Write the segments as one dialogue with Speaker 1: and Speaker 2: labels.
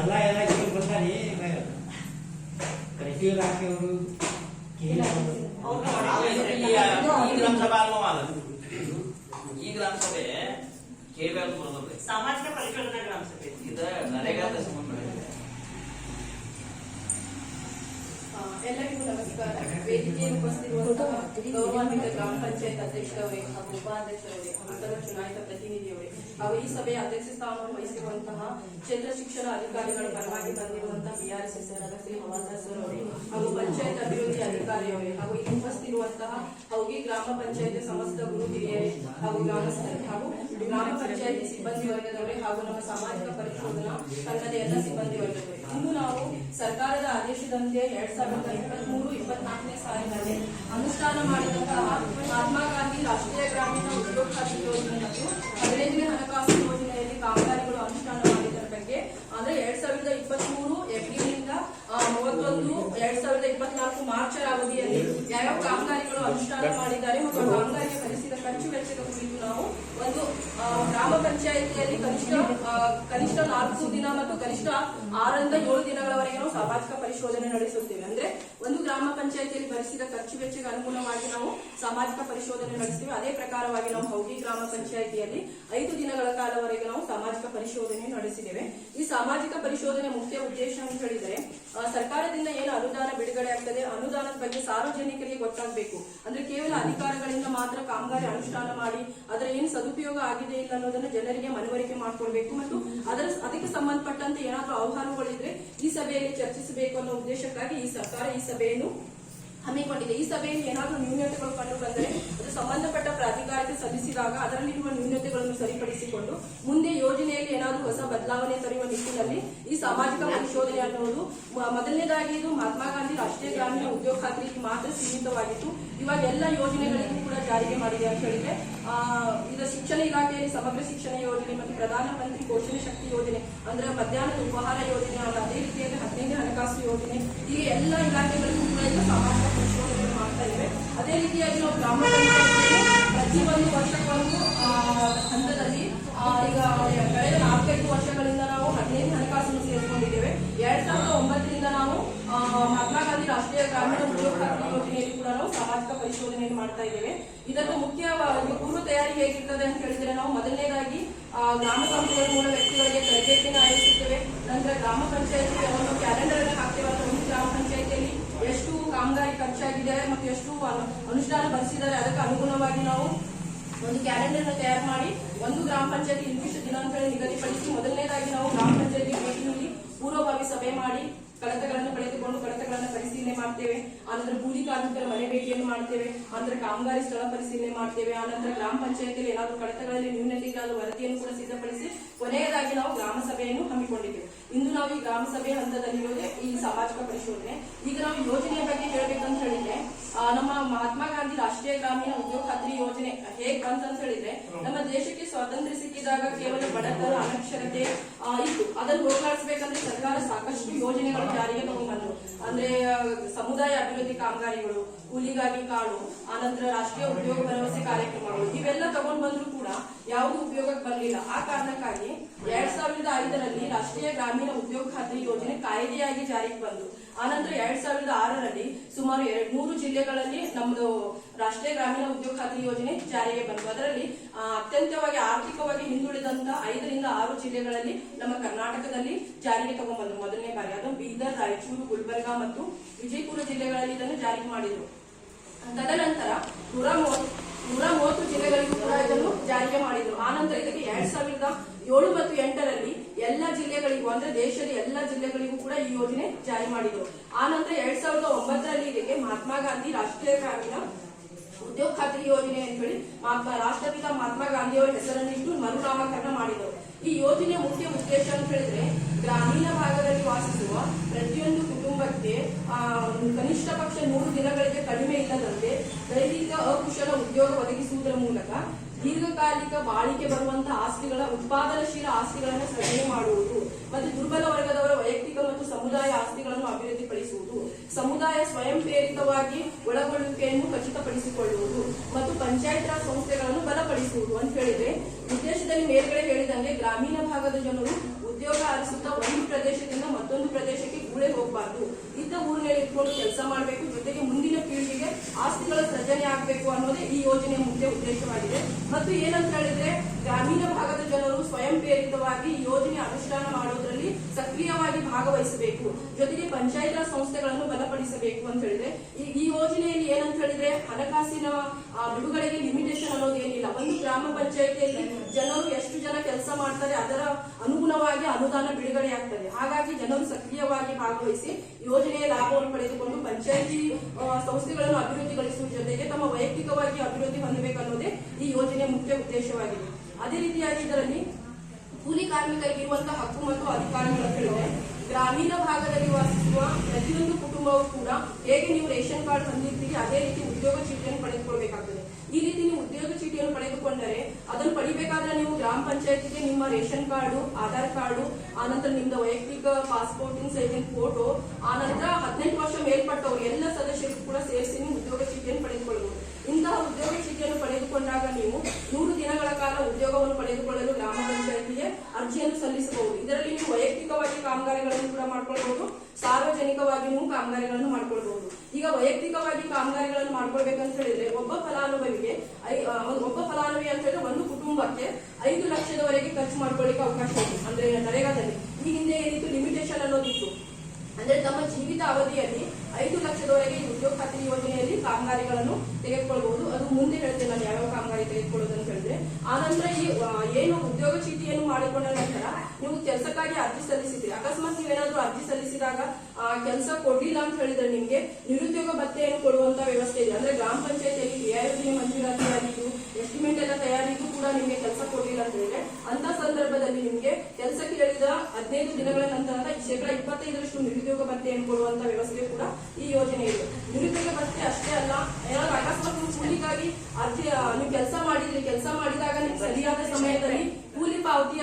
Speaker 1: ಎಲ್ಲ ಎಲ್ಲ ಇಲ್ಲಿ ಬರ್ತಾರೆ ಈ ಗ್ರಾಮ
Speaker 2: ಸಭೆ ಈ ಗ್ರಾಮ
Speaker 3: ಸಭೆ ಸಾಮಾಜಿಕ ಗ್ರಾಮ ಸಭೆ
Speaker 2: ಇದು
Speaker 4: ಎಲ್ಲರಿಗೂ ನಮಸ್ಕಾರ ವೇದಿಕೆಯಲ್ಲಿ ಉಪಸ್ಥಿತಿರುವಂತಹ ಗೌರವಾನ್ವಿತ ಗ್ರಾಮ ಪಂಚಾಯತ್ ಅಧ್ಯಕ್ಷರವರೇ ಹಾಗೂ ಉಪಾಧ್ಯಕ್ಷರವರೇ ನೂತನ ಚುನಾಯಿತ ಪ್ರತಿನಿಧಿಯವರೇ ಹಾಗೂ ಈ ಸಭೆಯ ಅಧ್ಯಕ್ಷ ಸ್ಥಾನವನ್ನು ವಹಿಸಿರುವಂತಹ ಕ್ಷೇತ್ರ ಶಿಕ್ಷಣ ಅಧಿಕಾರಿಗಳ ಪರವಾಗಿ ಬಂದಿರುವಂತಹ ಬಿಆರ್ ಸದಸ್ಯರಾದ ಶ್ರೀ ಮಮದಾಸ್ ಅವರೇ ಹಾಗೂ ಪಂಚಾಯತ್ ಅಭಿವೃದ್ಧಿ ಅಧಿಕಾರಿಯವರೇ ಹಾಗೂ ಇಲ್ಲಿ ಉಪಸ್ಥಿತಿರುವಂತಹ ಹೌಗಿ ಗ್ರಾಮ ಪಂಚಾಯತ್ ಸಮಸ್ತ ಗುರು ಹಿರಿಯರೇ ಹಾಗೂ ಗ್ರಾಮಸ್ಥರೇ ಹಾಗೂ ಗ್ರಾಮ ಪಂಚಾಯತಿ ಸಿಬ್ಬಂದಿ ವರ್ಗದವರೇ ಹಾಗೂ ನಮ್ಮ ಸಾಮಾಜಿಕ ಪರಿಶೋಧನಾ ತಂಡದ ಎಲ್ಲ ಸಿಬ್ಬಂದಿ ವರ್ಗದವರೇ ನಾವು ಸರ್ಕಾರದ ಆದೇಶದಂತೆ ಎರಡ್ ಸಾವಿರದ ಇಪ್ಪತ್ಮೂರು ಇಪ್ಪತ್ನಾಲ್ಕನೇ ಸಾಲಿನಲ್ಲಿ ಅನುಷ್ಠಾನ ಮಾಡಿದಂತಹ ಮಹಾತ್ಮ ಗಾಂಧಿ ರಾಷ್ಟ್ರೀಯ ಗ್ರಾಮೀಣ ಉದ್ಯೋಗ ಖಾತ್ರಿ ಯೋಜನೆ ಮತ್ತು ಹದಿನೈದನೇ ಹಣಕಾಸು ಯೋಜನೆಯಲ್ಲಿ ಕಾಮಗಾರಿಗಳು ಅನುಷ್ಠಾನ ಮಾಡಿದರ ಬಗ್ಗೆ ಅಂದ್ರೆ ಎರಡ್ ಸಾವಿರದ ಇಪ್ಪತ್ಮೂರು ಮೂರು ನಿಂದ ಮೂವತ್ತೊಂದು ಎರಡ್ ಸಾವಿರದ ಇಪ್ಪತ್ನಾಲ್ಕು ಮಾರ್ಚರ ಅವಧಿಯಲ್ಲಿ ಯಾವ್ಯಾವ ಕಾಮಗಾರಿಗಳು ಅನುಷ್ಠಾನ ಮಾಡಿದ್ದಾರೆ ಮತ್ತು ಕಾಮಗಾರಿಗೆ ಭರಿಸಿದ ಖರ್ಚು ವೆಚ್ಚದ ಕುರಿತು ನಾವು ಒಂದು ಗ್ರಾಮ ಪಂಚಾಯಿತಿಯಲ್ಲಿ ಕನಿಷ್ಠ ಕನಿಷ್ಠ ನಾಲ್ಕು ದಿನ ಕನಿಷ್ಠ ಆರರಿಂದ ಏಳು ದಿನಗಳವರೆಗೆ ನಾವು ಸಾಮಾಜಿಕ ಪರಿಶೋಧನೆ ನಡೆಸುತ್ತೇವೆ ಅಂದ್ರೆ ಒಂದು ಗ್ರಾಮ ಪಂಚಾಯತಿಯಲ್ಲಿ ಭರಿಸಿದ ಖರ್ಚು ವೆಚ್ಚಕ್ಕೆ ಅನುಗುಣವಾಗಿ ನಾವು ಸಾಮಾಜಿಕ ಪರಿಶೋಧನೆ ನಡೆಸುತ್ತೇವೆ ಅದೇ ಪ್ರಕಾರವಾಗಿ ನಾವು ಹೌಗಿ ಗ್ರಾಮ ಪಂಚಾಯಿತಿಯಲ್ಲಿ ಐದು ದಿನಗಳ ಕಾಲವರೆಗೆ ನಾವು ಸಾಮಾಜಿಕ ಪರಿಶೋಧನೆ ನಡೆಸಿದ್ದೇವೆ ಈ ಸಾಮಾಜಿಕ ಪರಿಶೋಧನೆ ಮುಖ್ಯ ಉದ್ದೇಶ ಅಂತ ಹೇಳಿದರೆ ಸರ್ಕಾರದಿಂದ ಏನು ಅನುದಾನ ಬಿಡುಗಡೆ ಆಗ್ತದೆ ಅನುದಾನದ ಬಗ್ಗೆ ಸಾರ್ವಜನಿಕರಿಗೆ ಗೊತ್ತಾಗಬೇಕು ಅಂದ್ರೆ ಕೇವಲ ಅಧಿಕಾರಗಳಿಂದ ಮಾತ್ರ ಕಾಮಗಾರಿ ಅನುಷ್ಠಾನ ಮಾಡಿ ಅದರ ಏನು ಸದುಪಯೋಗ ಆಗಿದೆ ಇಲ್ಲ ಅನ್ನೋದನ್ನ ಜನರಿಗೆ ಮನವರಿಕೆ ಮಾಡಿಕೊಳ್ಬೇಕು ಮತ್ತು ಅದರ ಅದಕ್ಕೆ ಸಂಬಂಧಪಟ್ಟ ಕುರಿತಂತೆ ಏನಾದರೂ ಆಹ್ವಾನಗಳಿದ್ರೆ ಈ ಸಭೆಯಲ್ಲಿ ಚರ್ಚಿಸಬೇಕು ಅನ್ನೋ ಉದ್ದೇಶಕ್ಕಾಗಿ ಈ ಸರ್ಕಾರ ಈ ಸಭೆಯನ್ನು ಹಮ್ಮಿಕೊಂಡಿದೆ ಈ ಸಭೆಯಲ್ಲಿ ಏನಾದರೂ ನ್ಯೂನತೆಗಳು ಕಂಡು ಬಂದರೆ ಅದು ಸಂಬಂಧಪಟ್ಟ ಪ್ರಾಧಿಕಾರಕ್ಕೆ ಸಲ್ಲಿಸಿದಾಗ ಅದರಲ್ಲಿರುವ ನ್ಯೂನತೆಗಳನ್ನು ಸರಿಪಡಿಸಿಕೊಂಡು ಮುಂದೆ ಯೋಜನೆಯಲ್ಲಿ ಏನಾದರೂ ಹೊಸ ಬದಲಾವಣೆ ತರುವ ನಿಟ್ಟಿನಲ್ಲಿ ಈ ಸಾಮಾಜಿಕ ಪರಿಶೋಧನೆ ಅನ್ನುವುದು ಮೊದಲನೇದಾಗಿ ಇದು ಮಹಾತ್ಮ ಗಾಂಧಿ ರಾಷ್ಟ್ರೀಯ ಗ್ರಾಮೀಣ ಉದ್ಯೋಗ ಖಾತ್ರಿಗೆ ಮಾತ್ರ ಸೀಮಿತವಾಗಿತ್ತು ಇವಾಗ ಎಲ್ಲ ಯೋಜನೆಗಳಿಗೂ ಕೂಡ ಜಾರಿಗೆ ಮಾಡಿದೆ ಅಂತ ಹೇಳಿದ್ರೆ ಈಗ ಶಿಕ್ಷಣ ಇಲಾಖೆಯಲ್ಲಿ ಸಮಗ್ರ ಶಿಕ್ಷಣ ಯೋಜನೆ ಮತ್ತು ಪ್ರಧಾನಮಂತ್ರಿ ಪೋಷಣ ಶಕ್ತಿ ಯೋಜನೆ ಅಂದ್ರೆ ಮಧ್ಯಾಹ್ನದ ಉಪಹಾರ ಯೋಜನೆ ಅದೇ ರೀತಿಯಲ್ಲಿ ಹದಿನೈದು ಹಣಕಾಸು ಯೋಜನೆ ಹೀಗೆ ಎಲ್ಲ ಇಲಾಖೆಗಳಿಗೂ ಕೂಡ ಈಗ ಸಾಮಾಜಿಕ ಸಂಶೋಧನೆ ಮಾಡ್ತಾ ಇವೆ ಅದೇ ರೀತಿಯಾಗಿ ನಾವು ಗ್ರಾಮ ಪಂಚಾಯತ್ ಪ್ರತಿ ಒಂದು ವರ್ಷಕ್ಕೊಂದು ಹಂತದಲ್ಲಿ ಈಗ ಕಳೆದ ನಾಲ್ಕೈದು ವರ್ಷಗಳಿಂದ ನಾವು ಹದಿನೈದು ಹಣಕಾಸನ್ನು ಸೇರಿಕೊಂಡಿದ್ದೇವೆ ಎರಡ್ ಸಾವಿರದ ಒಂಬತ್ತರಿಂದ ನಾವು ಮಹಾತ್ಮ ಗಾಂಧಿ ರಾಷ್ಟ್ರೀಯ ಗ್ರಾಮೀಣ ಉದ್ಯೋಗ ನಾವು ಸಾಮಾಜಿಕ ಪರಿಶೋಧನೆಯನ್ನು ಮಾಡ್ತಾ ಇದ್ದೇವೆ ಇದನ್ನು ಮುಖ್ಯ ಪೂರ್ವ ತಯಾರಿ ಹೇಗಿರ್ತದೆ ಅಂತ ಹೇಳಿದ್ರೆ ನಾವು ಮೊದಲನೇದಾಗಿ ಗ್ರಾಮ ಸಂಸ್ಥೆಗಳ ಮೂಲ ವ್ಯಕ್ತಿಗಳಿಗೆ ತರಬೇತಿಯನ್ನು ಆಯೋಜಿಸುತ್ತೇವೆ ನಂತರ ಗ್ರಾಮ ಪಂಚಾಯತಿ ಒಂದು ಕ್ಯಾಲೆಂಡರ್ ಅನ್ನು ಹಾಕ್ತೇವೆ ಒಂದು ಗ್ರಾಮ ಪಂಚಾಯತಿಯಲ್ಲಿ ಎಷ್ಟು ಕಾಮಗಾರಿ ಖರ್ಚಾಗಿದೆ ಮತ್ತು ಎಷ್ಟು ಅನುಷ್ಠಾನ ಬರೆಸಿದ್ದಾರೆ ಅದಕ್ಕೆ ಅನುಗುಣವಾಗಿ ನಾವು ಒಂದು ಕ್ಯಾಲೆಂಡರ್ ಅನ್ನು ತಯಾರು ಮಾಡಿ ಒಂದು ಗ್ರಾಮ ಪಂಚಾಯತಿ ಇಂತಿಷ್ಟು ದಿನಾಂಕ ನಿಗದಿಪಡಿಸಿ ಮೊದಲನೇದಾಗಿ ನಾವು ಗ್ರಾಮ ಪಂಚಾಯತಿ ಭೇಟಿ ಪೂರ್ವಭಾವಿ ಸಭೆ ಮಾಡಿ ಕಡತಗಳನ್ನು ಪಡೆದುಕೊಂಡು ಪರಿಶೀಲನೆ ಮಾಡ್ತೇವೆ ಆನಂತರ ಭೂಮಿ ಕಾರ್ಮಿಕರ ಮನೆ ಭೇಟಿಯನ್ನು ಮಾಡ್ತೇವೆ ಆನಂತರ ಕಾಮಗಾರಿ ಸ್ಥಳ ಪರಿಶೀಲನೆ ಮಾಡ್ತೇವೆ ಆನಂತರ ಗ್ರಾಮ ಪಂಚಾಯತಿಯಲ್ಲಿ ಏನಾದರೂ ಕಡತಗಳಲ್ಲಿ ನ್ಯೂನತೆಗಳಾದ ವರದಿಯನ್ನು ಕೂಡ ಸಿದ್ಧಪಡಿಸಿ ಕೊನೆಯದಾಗಿ ನಾವು ಗ್ರಾಮ ಸಭೆಯನ್ನು ಹಮ್ಮಿಕೊಂಡಿದ್ದೇವೆ ಇಂದು ನಾವು ಈ ಗ್ರಾಮ ಸಭೆ ಹಂತದಲ್ಲಿರೋದೇ ಈ ಸಾಮಾಜಿಕ ಪರಿಶೋಧನೆ ಈಗ ನಾವು ಯೋಜನೆಯ ಬಗ್ಗೆ ಹೇಳಬೇಕಂತ ಹೇಳಿದ್ರೆ ನಮ್ಮ ಮಹಾತ್ಮ ಗಾಂಧಿ ರಾಷ್ಟ್ರೀಯ ಗ್ರಾಮೀಣ ಉದ್ಯೋಗ ಖಾತ್ರಿ ಯೋಜನೆ ಹೇಗ್ ಬಂತ ಅಂತ ಹೇಳಿದ್ರೆ ನಮ್ಮ ದೇಶಕ್ಕೆ ಸ್ವಾತಂತ್ರ್ಯ ಸಿಕ್ಕಿದಾಗ ಕೇವಲ ಬಡತನ ಅನಕ್ಷರತೆ ಇತ್ತು ಅದನ್ನು ಹೋಗಲಾಡಿಸಬೇಕಂದ್ರೆ ಸರ್ಕಾರ ಸಾಕಷ್ಟು ಯೋಜನೆಗಳು ಜಾರಿಗೆ ತಗೊಂಡ್ಬಂದ್ರು ಅಂದ್ರೆ ಸಮುದಾಯ ಅಭಿವೃದ್ಧಿ ಕಾಮಗಾರಿಗಳು ಕೂಲಿಗಾಗಿ ಕಾಳು ಆನಂತರ ರಾಷ್ಟ್ರೀಯ ಉದ್ಯೋಗ ಭರವಸೆ ಕಾರ್ಯಕ್ರಮಗಳು ಇವೆಲ್ಲ ತಗೊಂಡ್ ಬಂದ್ರು ಕೂಡ ಯಾವುದೂ ಉಪಯೋಗಕ್ಕೆ ಬರಲಿಲ್ಲ ಆ ಕಾರಣಕ್ಕಾಗಿ ಎರಡ್ ಸಾವಿರದ ಐದರಲ್ಲಿ ರಾಷ್ಟ್ರೀಯ ಗ್ರಾಮೀಣ ಉದ್ಯೋಗ ಖಾತ್ರಿ ಯೋಜನೆ ಕಾಯ್ದೆಯಾಗಿ ಜಾರಿಗೆ ಬಂತು ಆನಂತರ ಎರಡ್ ಸಾವಿರದ ಆರರಲ್ಲಿ ಸುಮಾರು ಎರಡ್ ಮೂರು ಜಿಲ್ಲೆಗಳಲ್ಲಿ ನಮ್ಮದು ರಾಷ್ಟ್ರೀಯ ಗ್ರಾಮೀಣ ಉದ್ಯೋಗ ಖಾತ್ರಿ ಯೋಜನೆ ಜಾರಿಗೆ ಬಂತು ಅದರಲ್ಲಿ ಅತ್ಯಂತವಾಗಿ ಆರ್ಥಿಕವಾಗಿ ಹಿಂದುಳಿದಂತ
Speaker 5: ಐದರಿಂದ ಆರು ಜಿಲ್ಲೆಗಳಲ್ಲಿ ನಮ್ಮ ಕರ್ನಾಟಕದಲ್ಲಿ ಜಾರಿಗೆ ತಗೊಂಡ್ಬಂದ್ರು ಮೊದಲನೇ ಬಾರಿ ಅದು ಬೀದರ್ ರಾಯಚೂರು ಗುಲ್ಬರ್ಗಾ ಮತ್ತು ವಿಜಯಪುರ ಜಿಲ್ಲೆಗಳಲ್ಲಿ ಇದನ್ನು ಜಾರಿ ಮಾಡಿದ್ರು ತದನಂತರ ನೂರ ಮೂವತ್ತು ನೂರ ಮೂವತ್ತು ಜಿಲ್ಲೆಗಳಿಗೂ ಕೂಡ ಇದನ್ನು ಜಾರಿಗೆ ಮಾಡಿದ್ರು ಆನಂತರ ಇದಕ್ಕೆ ಎರಡ್ ಸಾವಿರದ ಏಳು ಮತ್ತು ಎಂಟರಲ್ಲಿ ಎಲ್ಲ ಜಿಲ್ಲೆಗಳಿಗೂ
Speaker 6: ಅಂದ್ರೆ ದೇಶದ ಎಲ್ಲ ಜಿಲ್ಲೆಗಳಿಗೂ ಕೂಡ ಈ ಯೋಜನೆ ಜಾರಿ ಮಾಡಿದ್ರು ಆನಂತರ ಎರಡ್ ಸಾವಿರದ ಒಂಬತ್ತರಲ್ಲಿ ಇದಕ್ಕೆ ಮಹಾತ್ಮ ಗಾಂಧಿ ರಾಷ್ಟ್ರೀಯ ಗ್ರಾಮೀಣ ಉದ್ಯೋಗ ಖಾತ್ರಿ ಯೋಜನೆ ಅಂತ ಹೇಳಿ ರಾಷ್ಟ್ರಪಿತ ಮಹಾತ್ಮ ಗಾಂಧಿ ಅವರ ಹೆಸರನ್ನಿಟ್ಟು ಮರುನಾಮಕರಣ ಮಾಡಿದರು
Speaker 7: ಈ ಯೋಜನೆಯ ಮುಖ್ಯ
Speaker 8: ಉದ್ದೇಶ ಅಂತ ಹೇಳಿದ್ರೆ ಗ್ರಾಮೀಣ ಭಾಗದಲ್ಲಿ ವಾಸಿಸುವ ಪ್ರತಿಯೊಂದು ಬಗ್ಗೆ ಕನಿಷ್ಠ ಪಕ್ಷ ನೂರು ದಿನಗಳಿಗೆ ಕಡಿಮೆ ಇಲ್ಲದಂತೆ ದೈಹಿಕ ಅಕುಶಲ
Speaker 9: ಉದ್ಯೋಗ ಒದಗಿಸುವುದರ ಮೂಲಕ ದೀರ್ಘಕಾಲಿಕ ಬಾಳಿಕೆ ಬರುವಂತಹ ಆಸ್ತಿಗಳ ಉತ್ಪಾದನಶೀಲ ಆಸ್ತಿಗಳನ್ನು ಸೃಷ್ಟಿ ಮಾಡುವುದು ಮತ್ತು ದುರ್ಬಲ ವರ್ಗದವರ ವೈಯಕ್ತಿಕ
Speaker 10: ಮತ್ತು ಸಮುದಾಯ ಆಸ್ತಿಗಳನ್ನು ಅಭಿವೃದ್ಧಿಪಡಿಸುವುದು ಸಮುದಾಯ ಸ್ವಯಂ ಪ್ರೇರಿತವಾಗಿ ಒಳಗೊಳ್ಳುವಿಕೆಯನ್ನು ಖಚಿತಪಡಿಸಿಕೊಳ್ಳುವುದು ಮತ್ತು
Speaker 11: ಪಂಚಾಯತ್ ರಾಜ್ ಸಂಸ್ಥೆಗಳನ್ನು ಬಲಪಡಿಸುವುದು ಅಂತ ಹೇಳಿದ್ರೆ ಉದ್ದೇಶದಲ್ಲಿ
Speaker 12: ಮೇಲ್ಗಡೆ ಹೇಳಿದಂತೆ ಗ್ರಾಮೀಣ ಭಾಗದ ಜನರು ಉದ್ಯೋಗ ಅರಿಸುತ್ತಾ ಒಂದು ಪ್ರದೇಶದಿಂದ ಮತ್ತೊಂದು ಪ್ರದೇಶಕ್ಕೆ ಊರೇ ಹೋಗ್ಬಾರ್ದು ಇಂಥ ಊರಿನಲ್ಲಿ ಇಟ್ಕೊಂಡು ಕೆಲಸ ಮಾಡಬೇಕು ಜೊತೆಗೆ ಮುಂದಿನ ಪೀಳಿಗೆಗೆ ಆಸ್ತಿಗಳ ಸೃಜನೆ ಆಗಬೇಕು ಅನ್ನೋದೇ ಈ ಯೋಜನೆಯ ಮುಖ್ಯ ಉದ್ದೇಶವಾಗಿದೆ ಮತ್ತು ಏನಂತ ಹೇಳಿದ್ರೆ ಗ್ರಾಮೀಣ ಭಾಗದ ಜನರು ಸ್ವಯಂ ಪ್ರೇರಿತವಾಗಿ ಯೋಜನೆ ಅನುಷ್ಠಾನ ಮಾಡೋದು ಸಕ್ರಿಯವಾಗಿ ಭಾಗವಹಿಸಬೇಕು ಜೊತೆಗೆ ಪಂಚಾಯತ್ ರಾಜ್ ಸಂಸ್ಥೆಗಳನ್ನು ಬಲಪಡಿಸಬೇಕು ಅಂತ ಹೇಳಿದ್ರೆ ಈ ಯೋಜನೆಯಲ್ಲಿ ಏನಂತ ಹೇಳಿದ್ರೆ ಹಣಕಾಸಿನ ಬಿಡುಗಡೆಗೆ ಲಿಮಿಟೇಷನ್ ಅನ್ನೋದು ಏನಿಲ್ಲ ಒಂದು ಗ್ರಾಮ ಪಂಚಾಯತಿಯಲ್ಲಿ ಜನರು ಎಷ್ಟು ಜನ ಕೆಲಸ ಮಾಡ್ತಾರೆ ಅದರ ಅನುಗುಣವಾಗಿ ಅನುದಾನ ಬಿಡುಗಡೆ ಆಗ್ತದೆ ಹಾಗಾಗಿ ಜನರು ಸಕ್ರಿಯವಾಗಿ ಭಾಗವಹಿಸಿ ಯೋಜನೆಯ ಲಾಭವನ್ನು ಪಡೆದುಕೊಂಡು ಪಂಚಾಯತಿ ಸಂಸ್ಥೆಗಳನ್ನು ಅಭಿವೃದ್ಧಿಗೊಳಿಸುವ ಜೊತೆಗೆ ತಮ್ಮ ವೈಯಕ್ತಿಕವಾಗಿ ಅಭಿವೃದ್ಧಿ ಹೊಂದಬೇಕನ್ನೋದೇ ಈ ಯೋಜನೆಯ ಮುಖ್ಯ ಉದ್ದೇಶವಾಗಿದೆ ಅದೇ ರೀತಿಯಾಗಿ ಇದರಲ್ಲಿ ಕೂಲಿ ಕಾರ್ಮಿಕರಿಗಿರುವಂತಹ ಹಕ್ಕು ಮತ್ತು ಅಧಿಕಾರಗಳ ಗ್ರಾಮೀಣ ಭಾಗದಲ್ಲಿ ವಾಸಿಸುವ ಪ್ರತಿಯೊಂದು ಕುಟುಂಬವೂ ಕೂಡ ಹೇಗೆ ನೀವು ರೇಷನ್ ಕಾರ್ಡ್ ಹೊಂದಿರ್ತೀರಿ ಅದೇ ರೀತಿ ಉದ್ಯೋಗ ಚೀಟಿಯನ್ನು ಪಡೆದುಕೊಳ್ಬೇಕಾಗ್ತದೆ ಈ ರೀತಿ ನೀವು ಉದ್ಯೋಗ ಚೀಟಿಯನ್ನು ಪಡೆದುಕೊಂಡರೆ ಅದನ್ನು ಪಡಿಬೇಕಾದ್ರೆ ನೀವು ಗ್ರಾಮ ಪಂಚಾಯತಿಗೆ ನಿಮ್ಮ ರೇಷನ್ ಕಾರ್ಡು ಆಧಾರ್ ಕಾರ್ಡು ಆನಂತರ ನಿಮ್ದ ವೈಯಕ್ತಿಕ ಪಾಸ್ಪೋರ್ಟಿಂಗ್ ಸೈಜಿನ ಫೋಟೋ ಆನಂತರ ಹದಿನೆಂಟು ವರ್ಷ ಮೇಲ್ಪಟ್ಟವರು ಎಲ್ಲ ಸದಸ್ಯರಿಗೂ ಕೂಡ ಸೇರಿಸಿ ನೀವು ಉದ್ಯೋಗ ಚೀಟಿಯನ್ನು ಪಡೆದುಕೊಳ್ಳಬಹುದು ಇಂತಹ ಉದ್ಯೋಗ ಚೀಟಿ ಪಡೆದುಕೊಂಡಾಗ ನೀವು ನೂರು ದಿನಗಳ ಕಾಲ ಉದ್ಯೋಗವನ್ನು ಪಡೆದುಕೊಳ್ಳಲು ಗ್ರಾಮ ಪಂಚಾಯಿತಿಗೆ ಅರ್ಜಿಯನ್ನು ಸಲ್ಲಿಸಬಹುದು ಇದರಲ್ಲಿ ನೀವು ವೈಯಕ್ತಿಕವಾಗಿ ಕಾಮಗಾರಿಗಳನ್ನು ಕೂಡ ಮಾಡ್ಕೊಳ್ಬಹುದು ಸಾರ್ವಜನಿಕವಾಗಿಯೂ ಕಾಮಗಾರಿಗಳನ್ನು ಮಾಡ್ಕೊಳ್ಬಹುದು ಈಗ ವೈಯಕ್ತಿಕವಾಗಿ ಕಾಮಗಾರಿಗಳನ್ನು ಮಾಡ್ಕೊಳ್ಬೇಕಂತ ಹೇಳಿದ್ರೆ ಒಬ್ಬ ಫಲಾನುಭವಿಗೆ ಒಬ್ಬ ಫಲಾನುಭವಿ ಅಂತ ಹೇಳಿದ್ರೆ ಒಂದು ಕುಟುಂಬಕ್ಕೆ ಐದು ಲಕ್ಷದವರೆಗೆ ಖರ್ಚು ಮಾಡ್ಕೊಳ್ಳಿಕ್ಕೆ ಅವಕಾಶ ಇದೆ ಅಂದ್ರೆ ನರೇಗಾದಲ್ಲಿ ಈ ಹಿಂದೆ ಏನಿತ್ತು ಲಿಮಿಟೇಷನ್ ಅನ್ನೋದಿತ್ತು ಅಂದ್ರೆ ತಮ್ಮ ಜೀವಿತ ಅವಧಿಯಲ್ಲಿ ಐದು ಲಕ್ಷದವರೆಗೆ ಉದ್ಯೋಗ ಖಾತ್ರಿ ಯೋಜನೆ ಕಾಮಗಾರಿಗಳನ್ನು ತೆಗೆದುಕೊಳ್ಬಹುದು ಅದು ಮುಂದೆ ಹೇಳ್ತೇನೆ ನಾನು ಯಾವ ಕಾಮಗಾರಿ ತೆಗೆದುಕೊಳ್ಳೋದು ಹೇಳಿದ್ರೆ ಆನಂತರ ಈ ಏನು ಉದ್ಯೋಗ ಚೀಟಿಯನ್ನು ಮಾಡಿಕೊಂಡ ನಂತರ ನೀವು ಕೆಲಸಕ್ಕಾಗಿ ಅರ್ಜಿ ಸಲ್ಲಿಸಿದ್ರಿ ಅಕಸ್ಮಾತ್ ನೀವೇನಾದ್ರೂ ಅರ್ಜಿ ಸಲ್ಲಿಸಿದಾಗ ಆ ಕೆಲಸ ಕೊಡ್ಲಿಲ್ಲ ಅಂತ ಹೇಳಿದ್ರೆ ನಿಮ್ಗೆ ನಿರುದ್ಯೋಗ ಭತ್ತೆಯನ್ನು ಕೊಡುವಂತ ವ್ಯವಸ್ಥೆ ಇದೆ ಅಂದ್ರೆ ಗ್ರಾಮ ಪಂಚಾಯತಿಯಲ್ಲಿ ಎಐ ಮಂಜೂರಾತಿ ಆಗಿದ್ದು ಎಸ್ಟಿಮೇಟ್ ಎಲ್ಲ ತಯಾರಿ ನಿಮಗೆ ಕೆಲಸ ಕೊಡಲಿಲ್ಲ ಅಂತ ಹೇಳಿದ್ರೆ ಅಂತ ಸಂದರ್ಭದಲ್ಲಿ ನಿಮಗೆ ಕೆಲಸ ಕೇಳಿದ ಹದಿನೈದು ದಿನಗಳ ನಂತರ ಶೇಕಡ ಇಪ್ಪತ್ತೈದರಷ್ಟು ನಿರುದ್ಯೋಗ ಭತ್ಯೆ ಕೊಡುವಂತ ವ್ಯವಸ್ಥೆ ಕೂಡ ಈ ಯೋಜನೆ ಇದೆ ನಿರುದ್ಯೋಗ ಭತ್ತೆ ಅಷ್ಟೇ ಅಲ್ಲ ಏನಾದ್ರೂ ಅಕಸ್ಮಾತ್ ಕೂಲಿಗಾಗಿ ಅರ್ಜಿ ನೀವು ಕೆಲಸ ಮಾಡಿದ್ರಿ ಕೆಲಸ ಮಾಡಿದಾಗ ನಿಮ್ಗೆ ಸರಿಯಾದ ಸಮಯದಲ್ಲಿ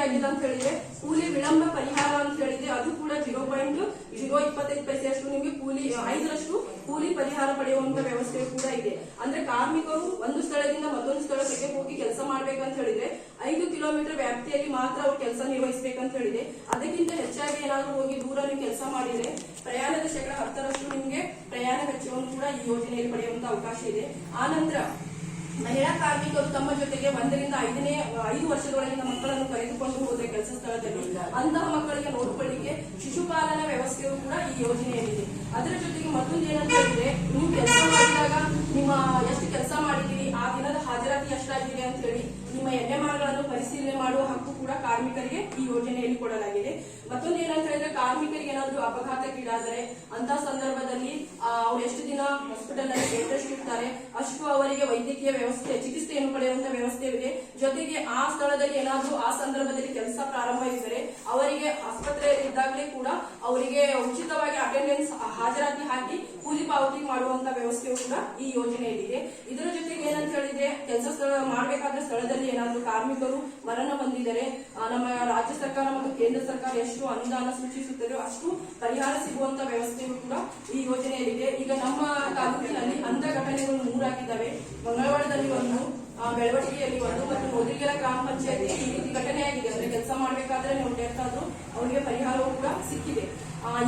Speaker 12: ಆಗಿದೆ ಅಂತ ಹೇಳಿದ್ರೆ ಕೂಲಿ ವಿಳಂಬ ಪರಿಹಾರ ಅಂತ ಹೇಳಿದ್ರೆ ಅದು ಕೂಡ ಜೀರೋ ಪಾಯಿಂಟ್ ಜೀರೋ ಇಪ್ಪತ್ತೈದು ಪೈಸೆಯಷ್ಟು ನಿಮಗೆ ಕೂಲಿ ಐದರಷ್ಟು ಕೂಲಿ ಪರಿಹಾರ ಪಡೆಯುವಂತ ವ್ಯವಸ್ಥೆ ಕೂಡ ಇದೆ ಅಂದ್ರೆ ಕಾರ್ಮಿಕರು ಒಂದು ಸ್ಥಳದಿಂದ ಮತ್ತೊಂದು ಸ್ಥಳಕ್ಕೆ ಹೋಗಿ ಕೆಲಸ ಮಾಡ್ಬೇಕಂತ ಹೇಳಿದ್ರೆ ಐದು ಕಿಲೋಮೀಟರ್ ವ್ಯಾಪ್ತಿಯಲ್ಲಿ ಮಾತ್ರ ಅವ್ರು ಕೆಲಸ ನಿರ್ವಹಿಸಬೇಕಂತ ಹೇಳಿದೆ ಅದಕ್ಕಿಂತ ಹೆಚ್ಚಾಗಿ ಏನಾದರೂ ಹೋಗಿ ದೂರಲ್ಲಿ ಕೆಲಸ ಮಾಡಿದ್ರೆ ಪ್ರಯಾಣದ ಶೇಕಡ ಹತ್ತರಷ್ಟು ನಿಮಗೆ ಪ್ರಯಾಣ ವೆಚ್ಚವನ್ನು ಕೂಡ ಈ ಯೋಜನೆಯಲ್ಲಿ ಪಡೆಯುವಂತ ಅವಕಾಶ ಇದೆ ಆನಂತರ ಮಹಿಳಾ ಕಾರ್ಮಿಕರು ತಮ್ಮ ಜೊತೆಗೆ ಒಂದರಿಂದ ಐದನೇ ಐದು ವರ್ಷದೊಳಗಿನ ಮಕ್ಕಳನ್ನು ಕರೆದುಕೊಂಡು ಹೋದ್ರೆ ಕೆಲಸ ಸ್ಥಳದಲ್ಲಿ ಅಂತಹ ಮಕ್ಕಳಿಗೆ ನೋಡಿಕೊಳ್ಳಿಕ್ಕೆ ಶಿಶುಪಾಲನಾ ವ್ಯವಸ್ಥೆಯು ಕೂಡ ಈ ಯೋಜನೆಯಲ್ಲಿದೆ ಅದರ ಜೊತೆಗೆ ಮತ್ತೊಂದು ಏನಂತ ಹೇಳಿದ್ರೆ ನೀವು ಕೆಲಸ ಮಾಡಿದಾಗ ನಿಮ್ಮ ಎಷ್ಟು ಕೆಲಸ ಮಾಡಿದ್ದೀರಿ ಆ ದಿನದ ಹಾಜರಾತಿ ಎಷ್ಟಾಗಿದೆ ಅಂತ ಹೇಳಿ ನಿಮ್ಮ ಎಣ್ಣೆ ಪರಿಶೀಲನೆ ಮಾಡುವ ಹಕ್ಕು ಕೂಡ ಕಾರ್ಮಿಕರಿಗೆ ಈ ಯೋಜನೆಯಲ್ಲಿ ಕೊಡಲಾಗಿದೆ ಮತ್ತೊಂದು ಏನಂತ ಹೇಳಿದ್ರೆ ಕಾರ್ಮಿಕರಿಗೆ ಏನಾದ್ರು ಅಪಘಾತಕ್ಕೀಡಾದರೆ ಅಂತ ಸಂದರ್ಭದಲ್ಲಿ ಅವ್ರು ಎಷ್ಟು ದಿನ ಹಾಸ್ಪಿಟಲ್ ನಲ್ಲಿ ಇರ್ತಾರೆ ಅಷ್ಟು ಅವರಿಗೆ ವೈದ್ಯಕೀಯ ವ್ಯವಸ್ಥೆ ಚಿಕಿತ್ಸೆಯನ್ನು ಪಡೆಯುವಂತ ವ್ಯವಸ್ಥೆ ಇದೆ ಜೊತೆಗೆ ಆ ಸ್ಥಳದಲ್ಲಿ ಏನಾದ್ರು ಆ ಸಂದರ್ಭದಲ್ಲಿ ಕೆಲಸ ಪ್ರಾರಂಭ ಇದ್ದರೆ ಅವರಿಗೆ ಆಸ್ಪತ್ರೆಯಲ್ಲಿ ಇದ್ದಾಗಲೇ ಕೂಡ ಅವರಿಗೆ ಉಚಿತವಾಗಿ ಅಟೆಂಡೆನ್ಸ್ ಹಾಜರಾತಿ ಹಾಕಿ ಕೂಲಿ ಪಾವತಿ ಮಾಡುವಂತ ವ್ಯವಸ್ಥೆಯು ಕೂಡ ಈ ಯೋಜನೆಯಲ್ಲಿದೆ ಇದರ ಜೊತೆಗೆ ಏನಂತ ಹೇಳಿದ್ರೆ ಕೆಲಸ ಸ್ಥಳ ಮಾಡಬೇಕಾದ ಸ್ಥಳದಲ್ಲಿ ಏನಾದರೂ ಕಾರ್ಮಿಕರು ಮರಣ ಹೊಂದಿದರೆ ನಮ್ಮ ರಾಜ್ಯ ಸರ್ಕಾರ ಮತ್ತು ಕೇಂದ್ರ ಸರ್ಕಾರ ಎಷ್ಟು ಅನುದಾನ ಸೂಚಿಸುತ್ತದೆಯೋ ಅಷ್ಟು ಪರಿಹಾರ ಸಿಗುವಂತ ವ್ಯವಸ್ಥೆಯು ಕೂಡ ಈ ಯೋಜನೆಯಲ್ಲಿದೆ ಈಗ ನಮ್ಮ ತಾಲೂಕಿನಲ್ಲಿ ಅಂತ ಘಟನೆಗಳು ಮೂರಾಗಿದ್ದಾವೆ ಮಂಗಳವಾರದಲ್ಲಿ ಒಂದು ಬೆಳವಣಿಗೆಯಲ್ಲಿ ಒಂದು ಮತ್ತು ಮೊದಲಿಗೆಲ ಗ್ರಾಮ ಪಂಚಾಯತಿ ಈ ರೀತಿ ಘಟನೆಯಾಗಿದೆ ಅಂದ್ರೆ ಕೆಲಸ ಮಾಡಬೇಕಾದ್ರೆ ನಾವು ಅವರಿಗೆ ಪರಿಹಾರವೂ ಕೂಡ ಸಿಕ್ಕಿದೆ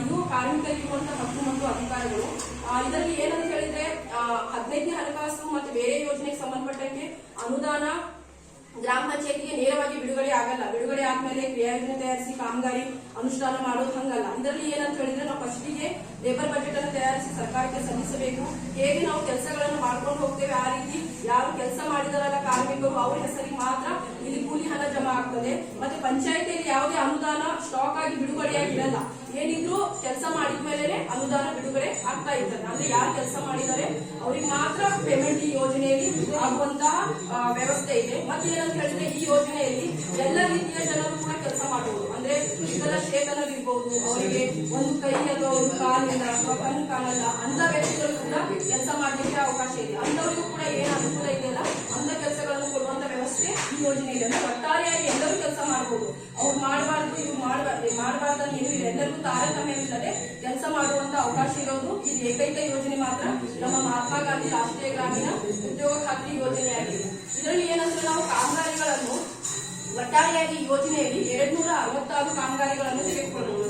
Speaker 12: ಇದು ಕಾರ್ಮಿಕರಿರುವಂತ ಹಕ್ಕು ಮತ್ತು ಅಧಿಕಾರಗಳು ಇದರಲ್ಲಿ ಏನಂತ ಹೇಳಿದ್ರೆ ಹದಿನೈದನೇ ಹಣಕಾಸು ಮತ್ತು ಬೇರೆ ಯೋಜನೆಗೆ ಸಂಬಂಧಪಟ್ಟಂತೆ ಅನುದಾನ ಗ್ರಾಮ ಪಂಚಾಯತಿಗೆ ನೇರವಾಗಿ ಬಿಡುಗಡೆ ಆಗಲ್ಲ ಬಿಡುಗಡೆ ಆದ್ಮೇಲೆ ಕ್ರಿಯಾಯೋಜನೆ ತಯಾರಿಸಿ ಕಾಮಗಾರಿ ಅನುಷ್ಠಾನ ಮಾಡೋದು ಹಂಗಲ್ಲ ಇದರಲ್ಲಿ ಏನಂತ ಹೇಳಿದ್ರೆ ನಾವು ಫಸ್ಟಿಗೆ ಲೇಬರ್ ಬಜೆಟ್ ಅನ್ನು ತಯಾರಿಸಿ ಸರ್ಕಾರಕ್ಕೆ ಸಲ್ಲಿಸಬೇಕು ಹೇಗೆ ನಾವು ಕೆಲಸಗಳನ್ನು ಮಾಡ್ಕೊಂಡು ಹೋಗ್ತೇವೆ ಆ ರೀತಿ ಯಾರು ಕೆಲಸ ಮಾಡಿದಾರಲ್ಲ ಕಾರ್ಮಿಕರು ಅವ್ರ ಹೆಸರಿಗೆ ಮಾತ್ರ ಇಲ್ಲಿ ಕೂಲಿ ಹಣ ಜಮಾ ಆಗ್ತದೆ ಮತ್ತೆ ಪಂಚಾಯತಿಯಲ್ಲಿ ಯಾವುದೇ ಅನುದಾನ ಸ್ಟಾಕ್ ಆಗಿ ಬಿಡುಗಡೆಯಾಗಿರಲ್ಲ ಏನಿದ್ರು ಕೆಲಸ ಮಾಡಿದ್ಮೇಲೆ ಅನುದಾನ ಬಿಡುಗಡೆ ಆಗ್ತಾ ಇರ್ತಾರೆ ಅಂದ್ರೆ ಯಾರು ಕೆಲಸ ಮಾಡಿದ್ದಾರೆ ಅವ್ರಿಗೆ ಮಾತ್ರ ಪೇಮೆಂಟ್ ಈ ಯೋಜನೆಯಲ್ಲಿ ಆಗುವಂತಹ ವ್ಯವಸ್ಥೆ ಇದೆ ಮತ್ತೆ ಏನಂತ ಹೇಳಿದ್ರೆ ಈ ಯೋಜನೆಯಲ್ಲಿ ಎಲ್ಲ ರೀತಿಯ ಜನರು ಕೂಡ ಕೆಲಸ ಮಾಡಬಹುದು ಅಂದ್ರೆ ವಿಕಲ ಇರಬಹುದು ಅವರಿಗೆ ಒಂದು ಕೈ ಅಥವಾ ಒಂದು ಕಾಲಿಲ್ಲ ಅಥವಾ ಕಣ್ಣು ಕಾಣಲ್ಲ ಅಂತ ವ್ಯಕ್ತಿಗಳು ಕೂಡ ಕೆಲಸ ಮಾಡಲಿಕ್ಕೆ ಅವಕಾಶ ಇದೆ ಅಂತವರಿಗೂ ಕೂಡ ಏನು ಅನುಕೂಲ ಇದೆಯಲ್ಲ ಅಂತ ಕೆಲಸಗಳನ್ನು ಕೊಡುವಂತ ವ್ಯವಸ್ಥೆ ಈ ಯೋಜನೆ ಇದೆ ಒಟ್ಟಾರೆಯಾಗಿ ಎಲ್ಲರೂ ಅವ್ರು ಮಾಡಬಾರ್ದು ಇವ್ರು ಮಾಡಬಾರ್ದು ಮಾಡಬಾರ್ದು ಏನು ಎಲ್ಲರಿಗೂ ತಾರತಮ್ಯವಿಲ್ಲದೆ ಕೆಲಸ ಮಾಡುವಂತ ಅವಕಾಶ ಇರೋದು ಇದು ಏಕೈಕ ಯೋಜನೆ ಮಾತ್ರ ನಮ್ಮ ಮಹಾತ್ಮ ಗಾಂಧಿ ರಾಷ್ಟ್ರೀಯ ಗ್ರಾಮೀಣ ಉದ್ಯೋಗ ಖಾತ್ರಿ ಯೋಜನೆಯಾಗಿದೆ ಇದರಲ್ಲಿ ಏನಂದ್ರೆ ನಾವು ಕಾಮಗಾರಿಗಳನ್ನು ಒಟ್ಟಾರೆಯಾಗಿ ಯೋಜನೆಯಲ್ಲಿ ಎರಡ್ ನೂರ ಅರವತ್ತಾರು ಕಾಮಗಾರಿಗಳನ್ನು ತೆಗೆದುಕೊಳ್ಳೋದು